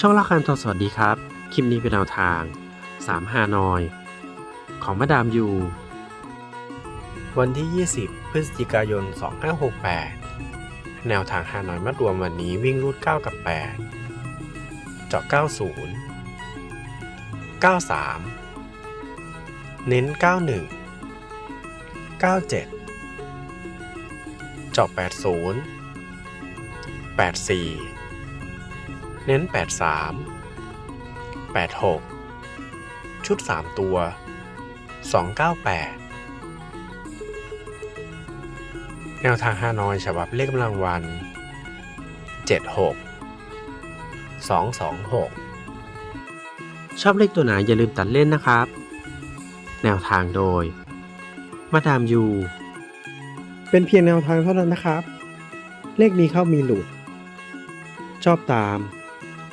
ช่องละคันทอสวัสดีครับ คลิปนี้เป็นแนวทาง 3 ฮานอย ของมาดามยู วันที่ 20 พฤศจิกายน 2568 แนวทางฮานอยมารวมวันนี้วิ่งรูด 9 กับ 8 เจาะ 90 93 เน้น 91 97 เจาะ80 84 เน้น 83 86 ชุด 3 ตัว 298 แนวทางฮานอยฉบับเลขกำลังวัน 76 226 ชอบเลขตัวไหนอย่าลืมตัดเล่นนะครับ แนวทางโดย มาดามยู เป็นเพียงแนวทางเท่านั้นนะครับ เลขมีเข้ามีหลุด ชอบตาม